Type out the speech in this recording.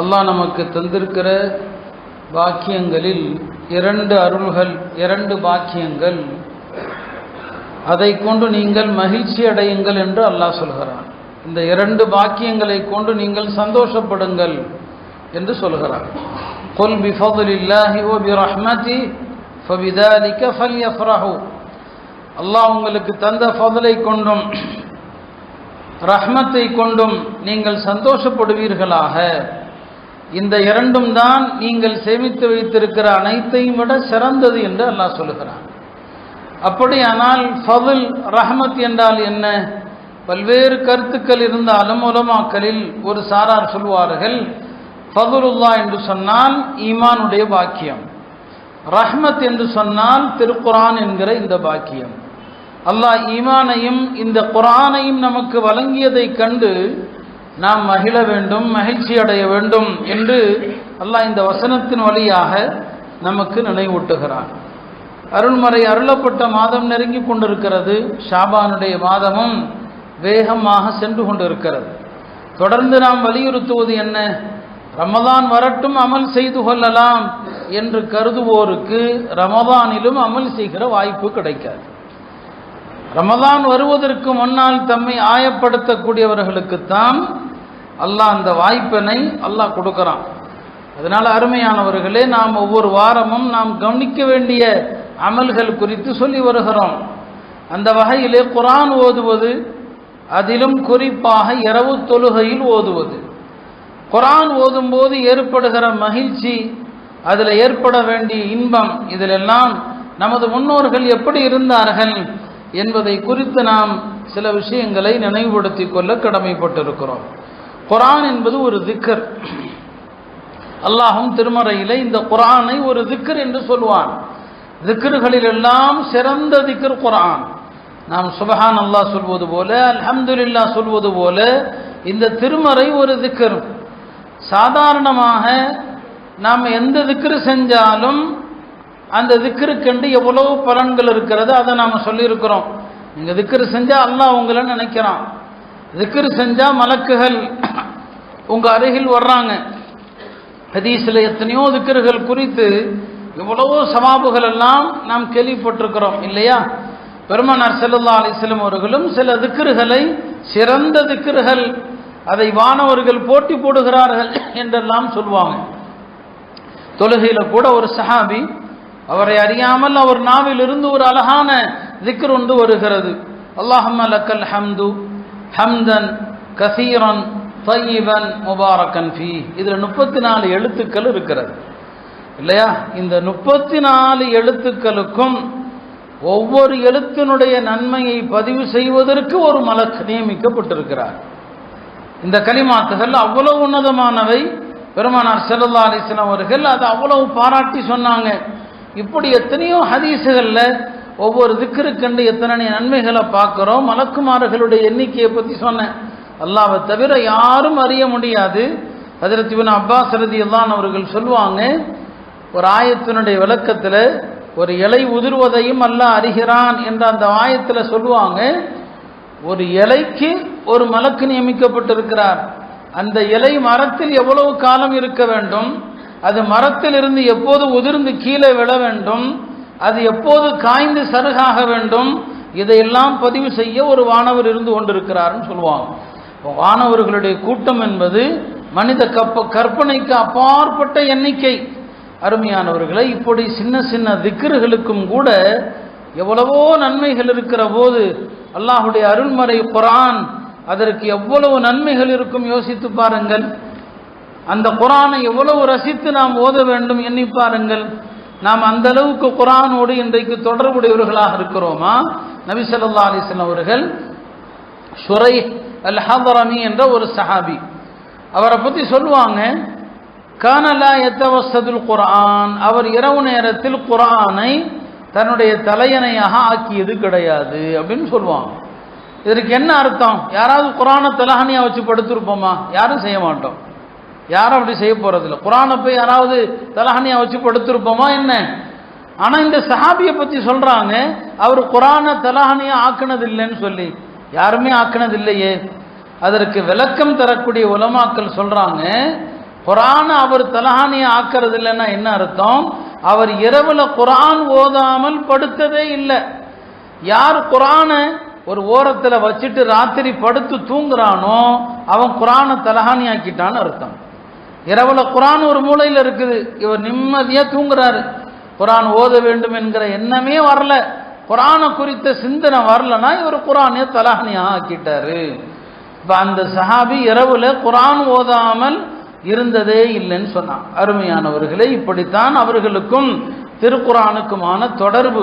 அல்லாஹ் நமக்கு தந்திருக்கிற பாக்கியங்களில் இரண்டு அருள்கள் இரண்டு பாக்கியங்கள். அதை கொண்டு நீங்கள் மகிழ்ச்சி அடையுங்கள் என்று அல்லாஹ் சொல்கிறான். இந்த இரண்டு பாக்கியங்களை கொண்டு நீங்கள் சந்தோஷப்படுங்கள் என்று சொல்கிறான். கொல் பிஃபதுலில்லாஹி ஓ பிரஹ்மதி ஃபபிதாலிக்க ஃபல்யஃப்ரஹு. அல்லாஹ் உங்களுக்கு தந்த ஃபதலை கொண்டும் ரஹ்மத்தை கொண்டும் நீங்கள் சந்தோஷப்படுவீர்களாக. இந்த இரண்டும் தான் நீங்கள் சேமித்து வைத்திருக்கிற அனைத்தையும் விட சிறந்தது என்று அல்லாஹ் சொல்லுகிறான். அப்படியானால் ஃபதுல் ரஹ்மத் என்றால் என்ன? பல்வேறு கருத்துக்கள் இருந்தாலும் உலமாக்களில் ஒரு சாரார் சொல்வார்கள் ஃபதுலுல்லா என்று சொன்னால் ஈமானுடைய பாக்கியம். ரஹ்மத் என்று சொன்னால் திருக்குரான் என்கிற இந்த பாக்கியம். அல்லாஹ் ஈமானையும் இந்த குரானையும் நமக்கு வழங்கியதை கண்டு நாம் மகிழ வேண்டும் மகிழ்ச்சி அடைய வேண்டும் என்று அல்லாஹ் இந்த வசனத்தின் வழியாக நமக்கு நினைவூட்டுகிறான். அருள்மறை அருளப்பட்ட மாதம் நெருங்கி கொண்டிருக்கிறது. ஷாபானுடைய மாதமும் வேகமாக சென்று கொண்டிருக்கிறது. தொடர்ந்து நாம் வலியுறுத்துவது என்ன? ரமதான் வரட்டும் அமல் செய்து கொள்ளலாம் என்று கருதுவோருக்கு ரமதானிலும் அமல் செய்கிற வாய்ப்பு கிடைக்காது. ரமதான் வருவதற்கு முன்னால் தம்மை ஆயப்படுத்தக்கூடியவர்களுக்குத்தான் அல்லாஹ் அந்த வாய்ப்பினை அல்லாஹ் கொடுக்குறான். அதனால் அருமையானவர்களே நாம் ஒவ்வொரு வாரமும் நாம் கவனிக்க வேண்டிய அமல்கள் குறித்து சொல்லி வருகிறோம். அந்த வகையிலே குரான் ஓதுவது அதிலும் குறிப்பாக இரவு தொழுகையில் ஓதுவது. குரான் ஓதும்போது ஏற்படுகிற மகிழ்ச்சி அதில் ஏற்பட வேண்டிய இன்பம் இதிலெல்லாம் நமது முன்னோர்கள் எப்படி இருந்தார்கள் என்பதை குறித்து நாம் சில விஷயங்களை நினைவுபடுத்திக் கொள்ள கடமைப்பட்டிருக்கிறோம். குரான் என்பது ஒரு திக்கர் அல்லாஹும் திருமறையில் இந்த குரானை ஒரு திக்கர் என்று சொல்வான். திக்கர்களில் எல்லாம் சிறந்த திக்கர் குரான். நாம் சுபஹான் அல்லாஹ் சொல்வது போல அல்ஹம்துல்லா சொல்வது போல இந்த திருமறை ஒரு திக்கர் சாதாரணமாக நாம் எந்த திக்கர் செஞ்சாலும் அந்த திக்கருக்கென்று எவ்வளவு பலன்கள் இருக்கிறது அதை நாம் சொல்லியிருக்கிறோம். நீங்கள் திக்கர் செஞ்சால் அல்லாஹ் உங்களை நினைக்கிறான். திக்ரு செஞ்சால் மலக்குகள் உங்கள் அருகில் வர்றாங்க. ஹதீஸில் எத்தனையோ திக்கர்கள் குறித்து எவ்வளவோ சவாபுகள் எல்லாம் நாம் கேள்விப்பட்டிருக்கிறோம் இல்லையா? பெருமனார் செல்லல்லா அலிஸ்லம் அவர்களும் சில திக்கர்களை சிறந்த திக்கர்கள் அதை வானவர்கள் போட்டி போடுகிறார்கள் என்றெல்லாம் சொல்லுவாங்க தொழுகையில் கூட ஒரு சஹாபி அவரை அறியாமல் அவர் நாவிலிருந்து ஒரு அழகான திக்ர் ஒன்று வருகிறது. அல்லாஹம்ம லக்கல் ஹம்து ஹம்தன் கசீரன் தையீபன் முபாரக்கன் ஃபி. இதில் முப்பத்தி நாலு எழுத்துக்கள் இருக்கிறது. இல்லையா? இந்த முப்பத்தி நாலு எழுத்துக்களுக்கும் ஒவ்வொரு எழுத்தினுடைய நன்மையை பதிவு செய்வதற்கு ஒரு மலக் நியமிக்கப்பட்டிருக்கிறார். இந்த கலிமாத்துகள் அவ்வளவு உன்னதமானவை. பெருமானார் செல்லல்லா அலிஸ்லாம் அவர்கள் அதை அவ்வளவு பாராட்டி சொன்னாங்க. இப்படி எத்தனையோ ஹதீஸுகளில் ஒவ்வொரு திக்கருக்கண்டு எத்தனை நன்மைகளை பார்க்குறோம். மலக்குமார்களுடைய எண்ணிக்கையை பற்றி சொன்னேன். அல்லாவை தவிர யாரும் அறிய முடியாது. ஹதரத் அப்பாஸ் ரதி எல்லாம் அவர்கள் சொல்லுவாங்க ஒரு ஆயத்தினுடைய விளக்கத்தில் ஒரு இலை உதிர்வதையும் அல்லாஹ் அறிகிறான் என்ற அந்த ஆயத்தில் சொல்லுவாங்க ஒரு இலைக்கு ஒரு மலக்கு நியமிக்கப்பட்டிருக்கிறார். அந்த இலை மரத்தில் எவ்வளவு காலம் இருக்க வேண்டும் அது மரத்தில் இருந்து எப்போது உதிர்ந்து கீழே விழ வேண்டும் அது எப்போது காய்ந்து சருகாக வேண்டும் இதையெல்லாம் பதிவு செய்ய ஒரு வானவர் இருந்து கொண்டிருக்கிறார்னு சொல்லுவாங்க. வானவர்களுடைய கூட்டம் என்பது மனித கப்ப கற்பனைக்கு அப்பாற்பட்ட எண்ணிக்கை. அருமையானவர்களை இப்படி சின்ன சின்ன திக்கர்களுக்கும் கூட எவ்வளவோ நன்மைகள் இருக்கிற போது அல்லாஹுடைய அருள்மறை குரான் அதற்கு எவ்வளவு நன்மைகள் இருக்கும் யோசித்து பாருங்கள். அந்த குரானை எவ்வளவு ரசித்து நாம் ஓத வேண்டும் எண்ணி பாருங்கள். நாம் அந்த அளவுக்கு குரானோடு இன்றைக்கு தொடர்புடையவர்களாக இருக்கிறோமா? நபி சொல்லா அலிஸ்லாம் அவர்கள் சுரை அல் ஹதரமி என்ற ஒரு சஹாபி. அவரை பற்றி சொல்லுவாங்க கானலா எத்தவசதுல் குரான் அவர் இரவு நேரத்தில் குரானை தன்னுடைய தலையணையாக ஆக்கியது கிடையாது அப்படின்னு சொல்லுவாங்க. இதற்கு என்ன அர்த்தம்? யாராவது குரானை தலஹனியாக வச்சு படுத்திருப்போமா? யாரும் செய்ய மாட்டோம். யாரும் அப்படி செய்ய போகிறதில்ல குரானை போய் யாராவது தலஹானியாக வச்சு படுத்திருப்போமா என்ன? ஆனால் இந்த சஹாபியை பற்றி சொல்கிறாங்க அவர் குரானை தலஹனியாக ஆக்கினது இல்லைன்னு சொல்லி. யாருமே ஆக்கினது இல்லையே அதற்கு விளக்கம் தரக்கூடிய உலமாக்கள் சொல்கிறாங்க குரானை அவர் தலஹானியை ஆக்கிறது இல்லைன்னா என்ன அர்த்தம்? அவர் இரவுல குரான் ஓதாமல் படுத்ததே இல்லை. யார் குரானை ஒரு ஓரத்தில் வச்சுட்டு ராத்திரி படுத்து தூங்குறானோ அவன் குரானை தலஹானி ஆக்கிட்டான்னு அர்த்தம். இரவுல குரான் ஒரு மூலையில் இருக்குது. இவர் நிம்மதியாக தூங்குறாரு. குரான் ஓத வேண்டும் என்கிற எண்ணமே வரல. குரானை குறித்த சிந்தனை வரலன்னா இவர் குரானே தலஹனியாக ஆக்கிட்டாரு. இப்போ அந்த சஹாபி இரவுல குரான் ஓதாமல் இருந்ததே இல்லைன்னு சொன்னான். அருமையானவர்களே இப்படித்தான் அவர்களுக்கும் திருக்குரானுக்குமான தொடர்பு.